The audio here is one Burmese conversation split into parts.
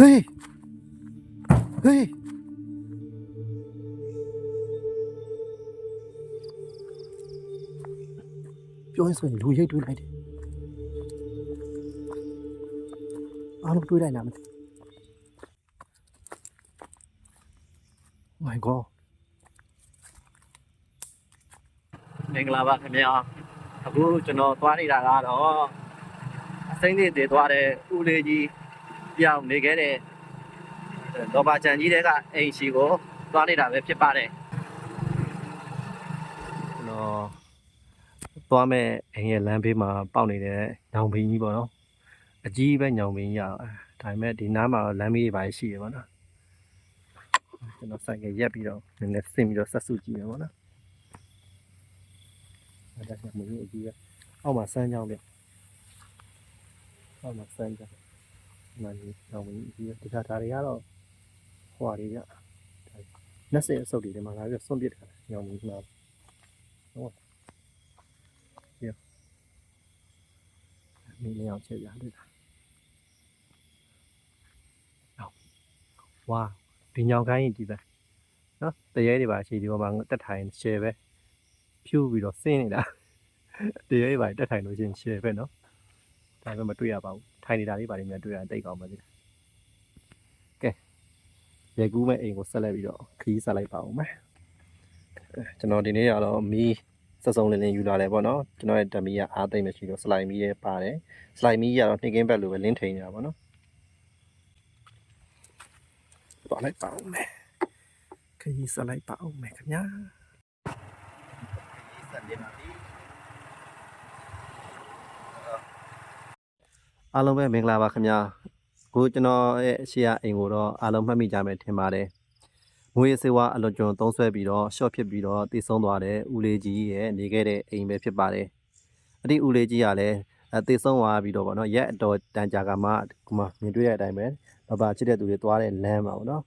ဟေးဟေးပြောရင်ဆိုရင်လူရိတ်တွေးလိုက်တယ်အားလုံးတွေးလိုက်လားမသိ my god မင်္ဂလာပါခင်ဗျာအခုကျွန်တော်သွားနေတာကတော့အစိမ့်လေးတည်သွားတဲ့ဦးလေးကြီး ပြောင်းနေခဲ့တဲ့ဒေါ်ပါချန်ကြီးတဲ့ကအိမ်ရှိကိုသွားနေတာပဲဖြစ်ပါတယ်ကျွန်တော်သွားမဲ့အိမ်ရဲ့လမ်းဘေးမှာပေါက်နေတဲ့ညောင်ပင်ကြီးပေါ့နော်အကြီးပဲညောင်ပင်ကြီးရအောင်ဒါပေမဲ့ဒီနားမှာလမ်းဘေးတွေပါရှိရပါတော့ကျွန်တော်ဆိုင်ကရက်ပြီးတော့နည်းနည်းဆင်ပြီးတော့ဆက်စုကြည့်ရပါတော့အဲ့ဒါကမလို့အကြီးကအောက်မှာစမ်းကြောင်းပြအောက်မှာစမ်းကြောင်း မှန်ကြီးတော့ဝင်ပြီးတခြားဒါတွေကတော့ဟိုဟာတွေဗျနက်စင်အစုပ်တွေဒီမှာလာပြီးဆွန့်ပစ်တာညောင်ကြီးမှာဟုတ်ပြမင်းလည်းအောင်ချက်ပြတွေ့တာဟုတ်ဝါဒီညောင်ခိုင်းကြီးတာနော်တရေတွေပါရှိဒီပေါ်မှာတက်ထိုင်ရှယ်ပဲဖြူပြီးတော့ဆင်းနေတာတရေတွေပါတက်ထိုင်လို့ချင်းရှယ်ပဲနော်ဒါပေမဲ့မတွေ့ရပါဘူး ထိုင်နေတာလေးပါလိမ့်မယ်တွေ့ရတိတ်ကောင်းပါသေးတယ်ကဲရေကူးမဲ့အိမ်ကိုဆက်လက်ပြီးတော့ခရီးဆက်လိုက်ပါဦးမယ်ကျွန်တော်ဒီနေ့ကတော့မီးစစုံလင်းလင်းယူလာတယ်ပေါ့နော်ကျွန်တော်ရဲ့ဓမီကအားသိမ့်မရှိတော့စလိုက်မီးရဲ့ပါတယ်စလိုက်မီးကတော့နှိကင်းဘက်လိုပဲလင်းထိန်နေတာပေါ့နော်သွားလိုက်ပါဦးမယ်ခရီးဆက်လိုက်ပါဦးမယ်ခင်ဗျာစက်တင်ပါပြီ အားလုံးပဲမင်္ဂလာပါခင်ဗျာကိုကျွန်တော်ရဲ့အရှိရအိမ်ကိုတော့အားလုံးမှတ်မိကြမယ်ထင်ပါတယ်မွေးစေဝါအလွန်ကျွံသုံးဆွဲပြီးတော့ရှော့ဖြစ်ပြီးတော့တည်ဆုံးသွားတဲ့ဦးလေးကြီးရဲ့နေခဲ့တဲ့အိမ်ပဲဖြစ်ပါတယ်အဲ့ဒီဦးလေးကြီးကလည်းအဲတည်ဆုံးသွားပြီးတော့ဗောနော်ရက်အတော်တန်ကြာကမှဒီမှာမြင်တွေ့တဲ့အတိုင်းပဲဘာဘာချစ်တဲ့သူတွေသွားတဲ့လမ်းပါဗောနော်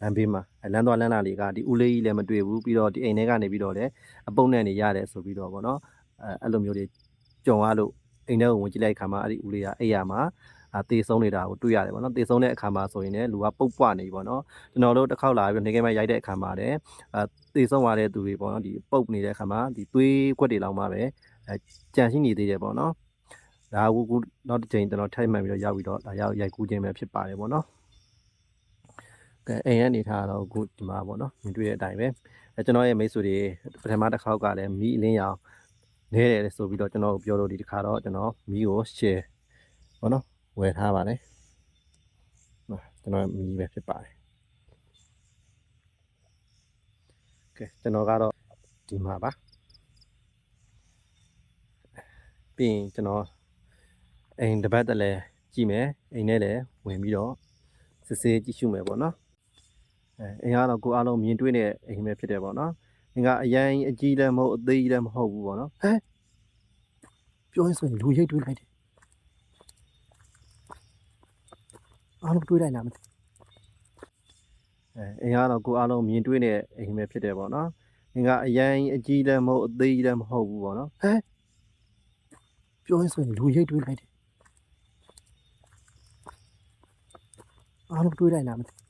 လမ်းဘေးမှာအဲလမ်းသွားလမ်းလာလေးကဒီဦးလေးကြီးလည်းမတွေ့ဘူးပြီးတော့ဒီအိမ်ထဲကနေပြီးတော့လည်းအပုံနဲ့နေရတယ်ဆိုပြီးတော့ဗောနော်အဲအဲ့လိုမျိုးတွေကြုံရလို့ အိမ်ထဲကိုဝင်ကြည့်လိုက်ခါမှာအဲ့ဒီဦးလေးကအိယာမှာအသေးဆုံးနေတာကိုတွေ့ရတယ်ဗောနော်သေဆုံးတဲ့အခါမှာဆိုရင်လည်းလူကပုတ်ပွားနေပြီဗောနော်ကျွန်တော်တို့တစ်ခေါက်လာပြီးနေကဲမဲ့ရိုက်တဲ့အခါမှာလည်းအဲသေဆုံးသွားတဲ့သူတွေဗောနော်ဒီပုတ်နေတဲ့အခါမှာဒီသွေးခွက်တွေလောက်မှပဲအဲကြံရှိနေသေးတယ်ဗောနော်ဒါကကူနောက်တစ်ချိန်ကျွန်တော်ထိုက်မှန်ပြီးတော့ရောက်ပြီးတော့ဒါရောက်ရိုက်ကူးခြင်းပဲဖြစ်ပါတယ်ဗောနော်ကဲအိမ်ရဲ့အနေထားကတော့အခုဒီမှာဗောနော်မြင်တွေ့တဲ့အတိုင်းပဲအဲကျွန်တော်ရဲ့မိတ်ဆွေတွေပထမတစ်ခေါက်ကလည်းမီးအလင်းရောင် နေတယ်ဆိုပြီးတော့ကျွန်တော်ကိုပြောလို့ဒီတစ်ခါတော့ကျွန်တော်မီးကို share ဘောနော်ဝယ်ထားပါတယ်။နော်ကျွန်တော်မီးပဲဖြစ်ပါတယ်။ကဲကျွန်တော်ကတော့ဒီမှာပါ။ပြီးရင်ကျွန်တော်အိမ်တစ်ပတ်တည်းလဲကြည့်မယ်အိမ်နဲ့လည်းဝင်ပြီးတော့စစ်ဆေးကြည့်ရှုမယ်ပေါ့နော်။အဲအိမ်ကတော့ကိုအားလုံးမြင်တွေ့တဲ့အိမ်ပဲဖြစ်တယ်ပေါ့နော်။ အိမ်ကအရင်အကြီးလည်းမဟုတ်အသေးကြီးလည်းမဟုတ်ဘူးပေါ့နော်ဟဲ့ပြောရင်ဆိုရင်လူရိတ်တွေးလိုက်တယ်အားလုံးတွေးလိုက်လားမသိ။အဲအိမ်ကတော့ကိုအားလုံးမြင်တွေ့တဲ့အိမ်ပဲဖြစ်တယ်ပေါ့နော်။အိမ်ကအရင်အကြီးလည်းမဟုတ်အသေးကြီးလည်းမဟုတ်ဘူးပေါ့နော်ဟဲ့ပြောရင်ဆိုရင်လူရိတ်တွေးလိုက်တယ်အားလုံးတွေးလိုက်လားမသိ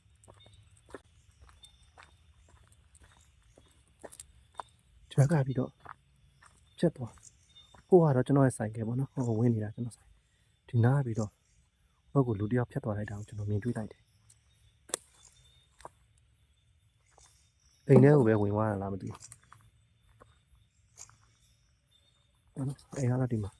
ကျွမ်းကပြီးတော့ချက်သွားဟိုကတော့ကျွန်တော်ရဲ့ဆိုင်ကပေါ့နော်ဟိုဝင်နေတာကျွန်တော်ဆိုင်ဒီနားပြီးတော့ဘက်ကလူတစ်ယောက်ဖြတ်သွားလိုက်တာကိုကျွန်တော်မြင်တွေ့လိုက်တယ်အိမ်ထဲကိုပဲဝင်သွားတာလားမသိဘူးနော်အိမ်ကတော့ဒီမှာ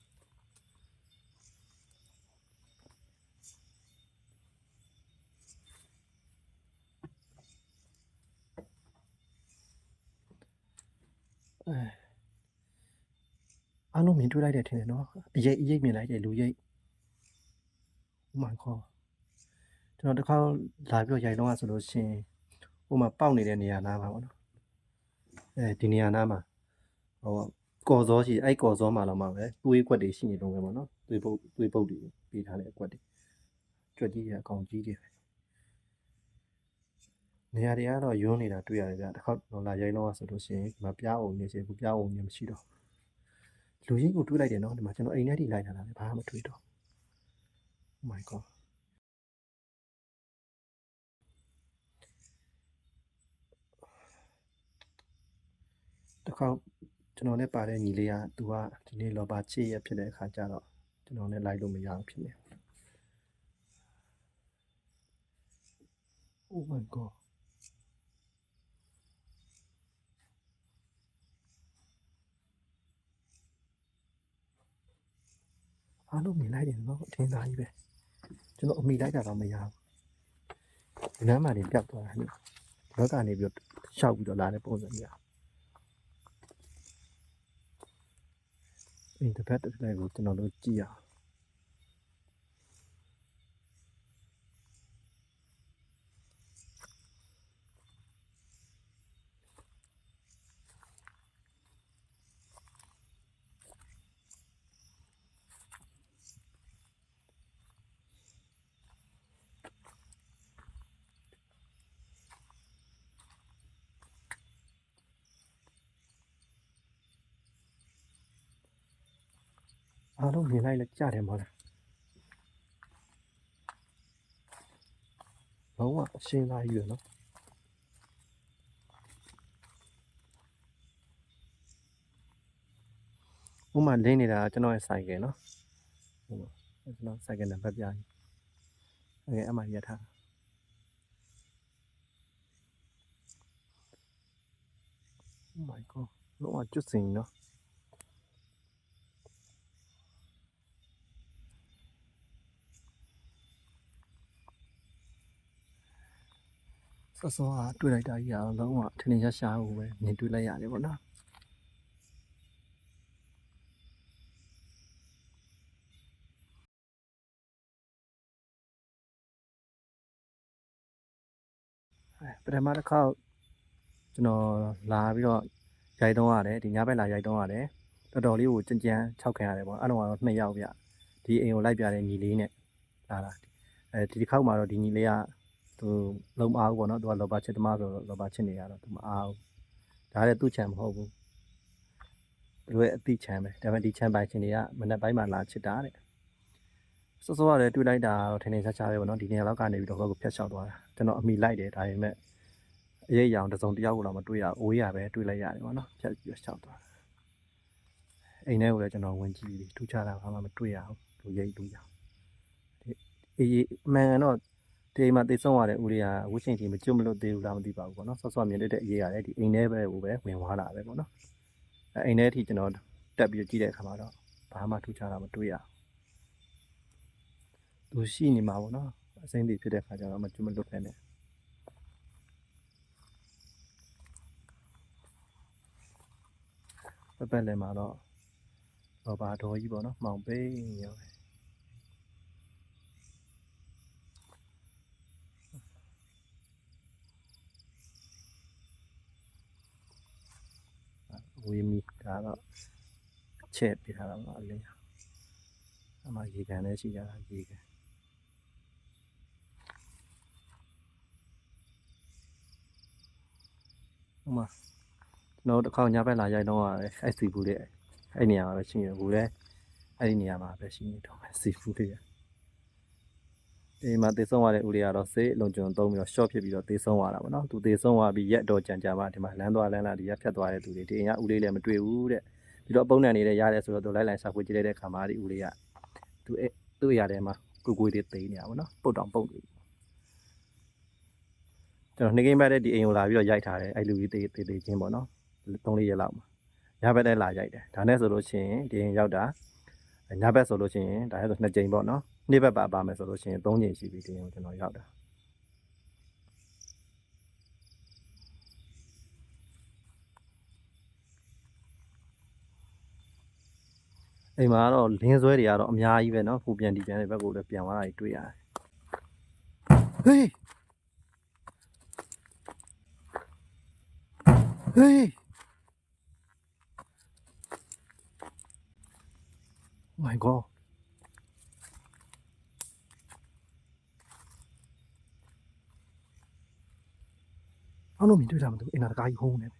အဲအားလုံးမြင်တွေ့လိုက်တယ်ထင်တယ်နော်အရေးအရေးမြင်လိုက်တယ်လူရိတ် Oh my god ကျွန်တော်တစ်ခါလာပြီးတော့ရိုက်တော့ဆိုလို့ရှိရင်ဟိုမှာပေါက်နေတဲ့နေရာနားမှာပေါ့နော်အဲဒီနေရာနားမှာဟိုကော်စောရှိအဲ့ကော်စောမှာတော့မှပဲသွေးကွက်တွေရှိနေတော့ပဲပေါ့နော်သွေးပုတ်သွေးပုတ်တွေပေးထားတဲ့အကွက်တွေကြွက်ကြီးတွေအကောင်ကြီးတွေပဲ နေရာတွေကတော့ယွန်းနေတာတွေ့ရတယ်ဗျတစ်ခေါက်ဒေါ်လာရိုက်လောက်ဆိုလို့ရှိရင်ဒီမှာပြားအောင်နေရှိဘူးပြားအောင်နေမရှိတော့လူကြီးကိုတွေ့လိုက်တယ်နော်ဒီမှာကျွန်တော်အိမ်ထဲထိလိုက်လာတာပဲဘာမှမတွေ့တော့ Oh my god တစ်ခေါက်ကျွန်တော်နဲ့ပါတဲ့ညီလေးကသူကဒီနေ့လောပါချစ်ရဖြစ်တဲ့အခါကျတော့ကျွန်တော်နဲ့လိုက်လို့မရအောင်ဖြစ်နေ Oh my god အားလုံးမြင်လိုက်တယ်နော်အထင်သာကြီးပဲကျွန်တော်အမိလိုက်တာတော့မရဘူးဒီနားမှာနေပြတ်သွားတာနိဘက်ကနေပြီးတော့ရှောက်ပြီးတော့လာတဲ့ပုံစံမျိုးအင်းတစ်ဖက်တစ်ဖက်ကိုကျွန်တော်တို့ကြည့်ရအောင် အားလုံးမြင်လိုက်လဲကြားတယ်မဟုတ်လားလုံးဝအရှင်းသားကြီးပဲနော်ဥမာလင်းနေတာကကျွန်တော်ရဲ့ဆိုင်ကယ်နော်ဟိုကျွန်တော်ဆိုင်ကယ်နံပါတ်ပြရင်အဲအမှရထား Oh my god လုံးဝကျွတ်စင်နော် ဆော့ဆော့ကတွေ့လိုက်တာကြီးအောင်လုံးဝထင်ထင်ရှားရှားကိုပဲမြင်တွေ့လိုက်ရတယ်ပေါ့နော်အဲပထမတစ်ခေါက်ကျွန်တော်လာပြီးတော့ရိုက်တော့ရတယ်ဒီညဘက်လာရိုက်တော့ရတယ်တော်တော်လေးကိုကြင်ကြမ်းခြောက်ခံရတယ်ပေါ့အဲ့တော့ကတော့နှစ်ယောက်ဗျဒီအိမ်ကိုလိုက်ပြတဲ့ညီလေးနဲ့လာတာအဲဒီတစ်ခေါက်မှာတော့ဒီညီလေးက သူလုံးမအားဘူးပေါ့နော်သူကလောဘချစ်သမားဆိုတော့လောဘချစ်နေရတော့သူမအားဘူးဒါလည်းသူ့ချံမဟုတ်ဘူးသူတို့ရဲ့အတိချံပဲဒါပေမဲ့ဒီချံပိုင်ရှင်တွေကမနေ့ပိုင်းမှာလာချစ်တာတဲ့စောစောကလည်းတွေ့လိုက်တာတော့ထင်ထင်ရှားရှားပဲပေါ့နော်ဒီနေရာလောက်ကနေပြီးတော့ဘက်ကိုဖျက်လျှောက်သွားတာကျွန်တော်အမိလိုက်တယ်ဒါပေမဲ့အရေးအရောင်တစ်စုံတစ်ယောက်ကိုတော့မတွေ့ရဘူးအိုးရပဲတွေ့လိုက်ရတယ်ပေါ့နော်ဖျက်ပြီးတော့လျှောက်သွားတာအိမ်ထဲကိုလည်းကျွန်တော်ဝင်ကြည့်ပြီးထူးခြားတာဘာမှမတွေ့ရဘူးလူရိပ်လူရောင်ဒီအေးအမှန်ကန်တော့ ဒီအိမ်မှာတိတ်ဆုံးရတဲ့ဦးလေးကဝှချင်းတီမကျွတ်မလို့သေးဘူးလားမသိပါဘူးပေါ့နော်ဆော့ဆော့မြင်တဲ့အရေးရတယ်ဒီအိမ်ထဲပဲဟိုပဲဝင်သွားတာပဲပေါ့နော်အဲအိမ်ထဲအထိကျွန်တော်တက်ပြီးကြည့်တဲ့အခါမှာတော့ဘာမှထူးခြားတာမတွေ့ရဘူးသူရှိနေမှာပေါ့နော်အစိမ့်တည်ဖြစ်တဲ့အခါကျတော့မကျွတ်မလွတ်ပဲနဲ့ပပက်လည်းမှာတော့တော့ဘာတော်ကြီးပေါ့နော်မှောင်ပိန်းရောပဲ ဝေးမီဒါတော့ချက်ပြထားတာပါအလေးအမရေကန်လည်းရှိကြတာရေကန်ဟိုမှာကျွန်တော်တစ်ခေါက်ညဘက်လာရိုက်တော့ရတယ်အဲ့စီဘူးလေးအဲ့နေရာမှာပဲရှိနေဘူးလေအဲ့ဒီနေရာမှာပဲရှိနေတော့မယ်စီဘူးလေး ဒီမှာတေဆုံးရတဲ့ဦးလေးကတော့စေးအလုံးကျွံသုံးပြီးတော့ short ဖြစ်ပြီးတော့တေဆုံးရတာပေါ့နော်သူတေဆုံးသွားပြီးရက်တော့ကြံကြပါဒီမှာလမ်းသွားလမ်းလာဒီရက်ဖြတ်သွားတဲ့သူတွေဒီအိမ်ကဦးလေးလည်းမတွေ့ဘူးတဲ့ပြီးတော့အပုံနဲ့နေလည်းရတယ်ဆိုတော့သူလိုက်လိုက်ရှာဖွေကြည့်လိုက်တဲ့ခါမှာဒီဦးလေးကသူအဲသူ့ရထဲမှာကိုကိုတွေသိနေတာပေါ့နော်ပုတ်တောင်ပုတ်နေကျွန်တော်နှကိမ့်ဘက်တဲ့ဒီအိမ်ကိုလာပြီးတော့ရိုက်ထားတယ်အဲ့လူကြီးတေးတေးတေးချင်းပေါ့နော်၃လေးရက်လောက်မှာညဘက်တည်းလာရိုက်တယ်ဒါနဲ့ဆိုလို့ရှိရင်ဒီအိမ်ရောက်တာညဘက်ဆိုလို့ရှိရင်ဒါနဲ့ဆိုနှစ်ကြိမ်ပေါ့နော် နေ့ဘက်ပါပါမယ်ဆိုလို့ရှိရင်၃ကြိမ်ရှိပြီဒီအိမ်ကိုကျွန်တော်ရောက်တာ အိမ်မှာကတော့လင်းဆွဲတွေကတော့အများကြီးပဲเนาะပူပြန်ဒီပြန်တဲ့ဘက်ကိုလည်းပြန်သွားတာကြီးတွေ့ရတယ်ဟေးဟေး Oh my god အောင်းတို့မြင်တွေ့တာမသိဘူးအင်တာတကားကြီးဟုံးနေတယ်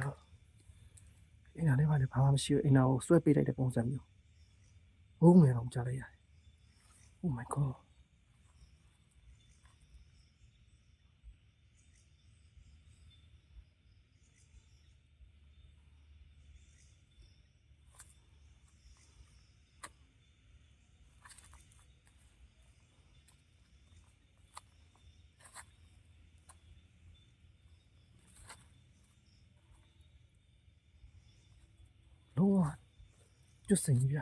နော်အင်တာနဲ့ဘာလဲဘာမှမရှိဘူးအင်တာကိုဆွဲပေးလိုက်တဲ့ပုံစံမျိုးဘုံငယ်အောင်ကြားလိုက်ရတယ် Oh my god လုံးဝကျွတ်စင်ကြီးဗျ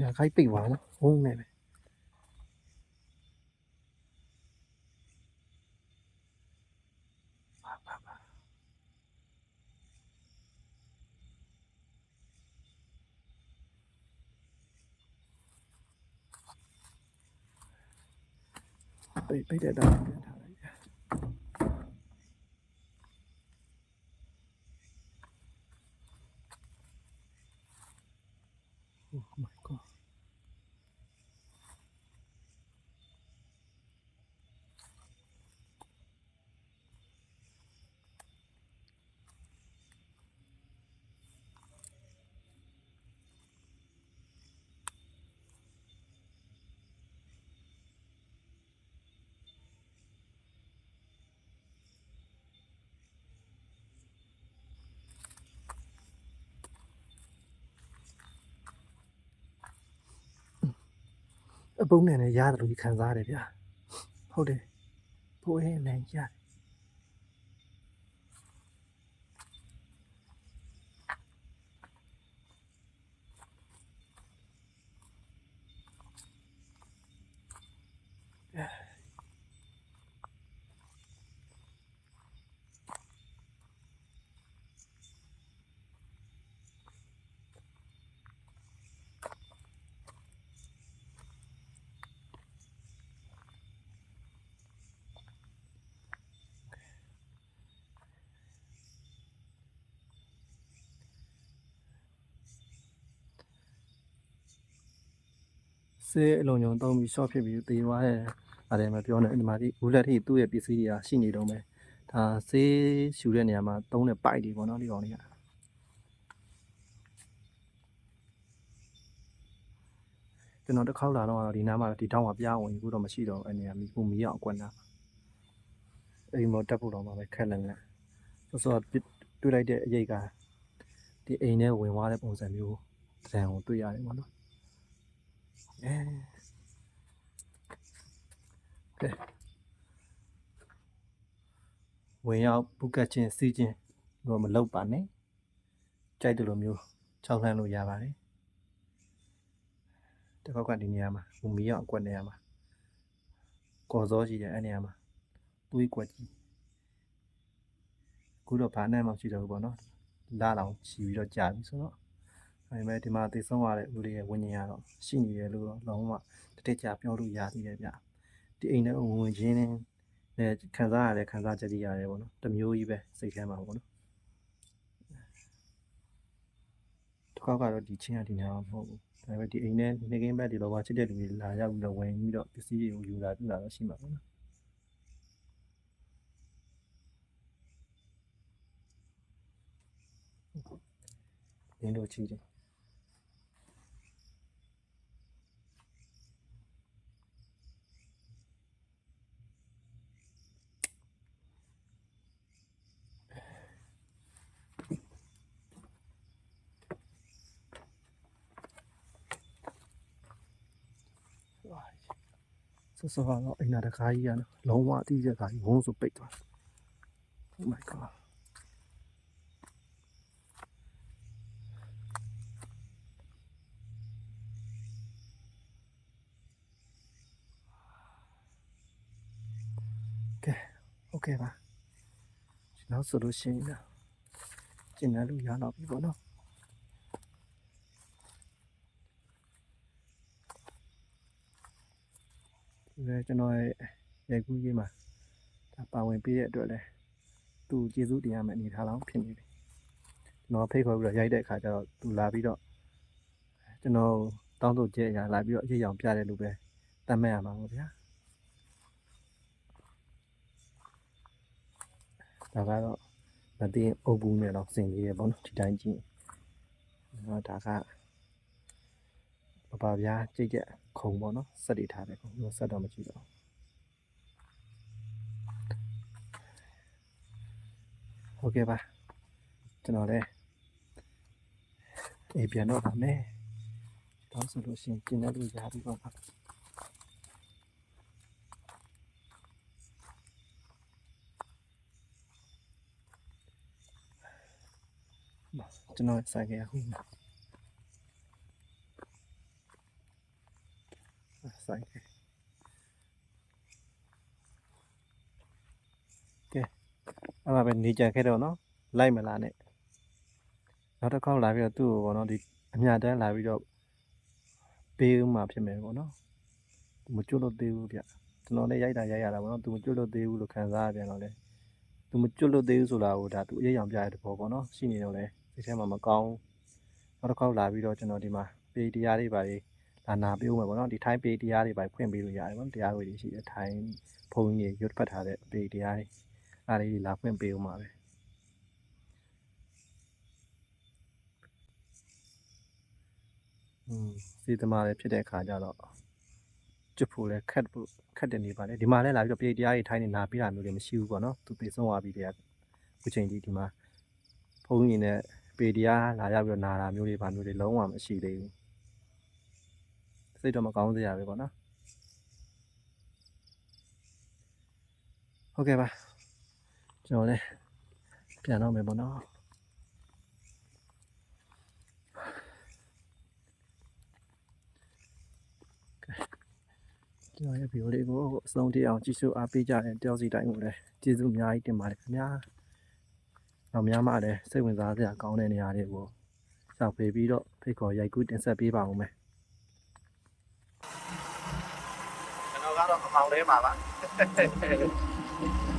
ညာခိုင်းပိတ်သွားနော်ဘုံနေပဲပါပါပါပိတ်ပိတ်တဲ့တာပြန်ထားလိုက်ဗျ Oh my god. အပုံးနဲ့လည်းရတယ်လို့ခံစားရတယ်ဗျာဟုတ်တယ်ဖိုးဟင်းနဲ့ရတယ် ဆေးအလုံးညုံသုံးပြီး short ဖြစ်ပြီးတေသွားတယ်အဲ့ဒါမှပြောနေဒီမှာဒီဘူးလက်ထိသူ့ရဲ့ပစ္စည်းတွေကရှိနေတော့မယ်ဒါဆေးရှူတဲ့နေရာမှာသုံးတဲ့ပိုက်တွေပေါ့နော်ဒီကောင်တွေကကျွန်တော်တစ်ခေါက်လာတော့ဒီနားမှာဒီတောင်းမှာပြားဝင်ဘူးတော့မရှိတော့ဘူးအဲ့နေရာမီကိုမီအောင်အကွက်နာအိမ်မောတက်ဖို့တော့မှပဲခက်လန်းလန်းဆိုတော့တွေ့လိုက်တဲ့အရေးကဒီအိမ်ထဲဝင်သွားတဲ့ပုံစံမျိုးတံကိုတွေ့ရတယ်ပေါ့နော်အဲကဲ ဝင်ရောက်ပုကတ်ချင်းစီးချင်းတော့မလောက်ပါနဲ့ကြိုက်တယ်လို့မျိုးခြောက်လှမ်းလို့ရပါတယ်တစ်ခေါက်ကဒီနေရာမှာဘူမီရောက်အကွက်နေရာမှာကော်စောရှိတယ်အဲ့နေရာမှာတွေးကွက်ကြီးအခုတော့ဘာနဲ့မှမရှိတော့ဘူးပေါ့နော်လာလောင်ချီပြီးတော့ကြာပြီဆိုတော့ ဒါပေမဲ့ဒီမှာတည်ဆုံးရတဲ့ဦးလေးရဲ့ဝิญဉာဏ်ကတော့ရှိနေတယ်လို့တော့လုံးဝတတိကျပြောလို့ရသေးတယ်ဗျဒီအိမ်ထဲဝင်ဝင်ချင်းနဲ့လည်းခံစားရတဲ့ခံစားချက်ကြီးရတယ်ပေါ့နော်တစ်မျိုးကြီးပဲစိတ်ထဲမှာပေါ့နော်တစ်ခေါက်ကတော့ဒီချင်းကဒီနာမဟုတ်ဘူးဒါပေမဲ့ဒီအိမ်ထဲနေကင်းဘက်ဒီလိုပါချစ်တဲ့လူတွေလာရောက်ပြီးတော့ဝင်ပြီးတော့ပစ္စည်းတွေကိုယူလာပြလာတော့ရှိမှာပေါ့နော်ရင်းတို့ချီတယ် ဆောဆောကတော့အိမ်နာတကားကြီးကနော်လုံးဝအတိအကျကားကြီးဝုန်းဆိုပိတ်သွားတယ် Oh my god ကဲโอเคပါနောက်ဆိုလို့ရှိရင်တော့ကျင်တယ်လို့ရတော့ပြီပေါ့နော် ဒီလေကျွန်တော်ရဲ့ရိုက်ကူးရေးမှာဒါပါဝင်ပေးတဲ့အတွက်လည်းသူကျေးဇူးတင်ရမယ့်အနေထားလောက်ဖြစ်နေပြီကျွန်တော်ဖိတ်ခေါ်ပြီးတော့ရိုက်တဲ့အခါကျတော့သူလာပြီးတော့ကျွန်တော်တောင်းဆိုချက်အရာလာပြီးတော့အရေးအောင်ပြတယ်လို့ပဲတတ်မှတ်ရမှာပေါ့ဗျာဒါကတော့မသိရင်အုပ်ဘူးနဲ့တော့စင်လေးရပေါ့နော်ဒီတိုင်းကြည့်နော်ဒါက ပပပြားကြိတ်ကြက်ခုံပေါ့နော်စက်တွေထားတယ်ခုံစက်တော့မကြည့်တော့ဟုတ်ကဲ့ပါကျွန်တော်လည်းအေးပြန်တော့ပါမယ်တော့ဆိုလို့ရှိရင်ကျင်းတဲ့လူရပြီပေါ့နော်ကျွန်တော်ဆိုင်ခဲ့အ ဆိုင်ခဲ့ကဲအဲ့မှာပဲနေကြခဲ့တော့နော်လိုက်မလားနဲ့နောက်တစ်ခေါက်လာပြီးတော့သူ့ကိုပေါ့နော်ဒီအမြတန်းလာပြီးတော့ပေးဦးမှာဖြစ်မယ်ပေါ့နော်သူမကျွတ်လို့သေးဘူးဗျကျွန်တော်လည်းရိုက်တာရိုက်ရတာပေါ့နော်သူမကျွတ်လို့သေးဘူးလို့ခံစားရပြန်တော့လေသူမကျွတ်လို့သေးဘူးဆိုတာကိုဒါသူအရေးအောင်ပြရတဲ့ဘောပေါ့နော်ရှိနေတော့လေစိတ်ထဲမှာမကောင်းနောက်တစ်ခေါက်လာပြီးတော့ကျွန်တော်ဒီမှာပေတရားတွေပါလေ လာနာပေးဦးမယ်ပေါ့နော်ဒီထိုင်းပေတရားတွေပါဖွင့်ပေးလို့ရတယ်ပေါ့နော်တရားဝေတွေရှိတယ်ထိုင်းဘုန်းကြီးတွေရွတ်ဖတ်ထားတဲ့ပေတရားတွေအားလေးတွေလာဖွင့်ပေးဦးမှာပဲอืมစီသမားလည်းဖြစ်တဲ့အခါကျတော့ကျွတ်ဖို့လည်းခက်ဖို့ခက်တယ်နေပါလေဒီမှာလည်းလာပြီးတော့ပေတရားတွေထိုင်းနေနာပေးတာမျိုးတွေမရှိဘူးပေါ့နော်သူပြေဆုံးသွားပြီတည်းကအခုချိန်ဒီဒီမှာဖုန်းကြီးနဲ့ပေတရားလာရောက်ပြီးတော့နာတာမျိုးတွေဘာမျိုးတွေလုံးဝမရှိသေးဘူး စိတ်တော့မကောင်းစရာပဲပေါ့နော်ဟုတ်ကဲ့ပါကျွန်တော်လည်းပြန်တော့မယ်ပေါ့နော်ကျွန်တော်ရဲ့ဗီဒီယိုလေးကိုအဆုံးထိအောင်ကြည့်ရှုအားပေးကြတဲ့တယောက်စီတိုင်းကိုလည်းကျေးဇူးအများကြီးတင်ပါတယ်ခင်ဗျာနောက်များမှလည်းစိတ်ဝင်စားစရာကောင်းတဲ့နေရာတွေကိုရှောက်ပေးပြီးတော့ဖိတ်ခေါ်ရိုက်ကူးတင်ဆက်ပေးပါဦးမယ် ကျွန်တော်ကတော့အမောင်လေးပါပါ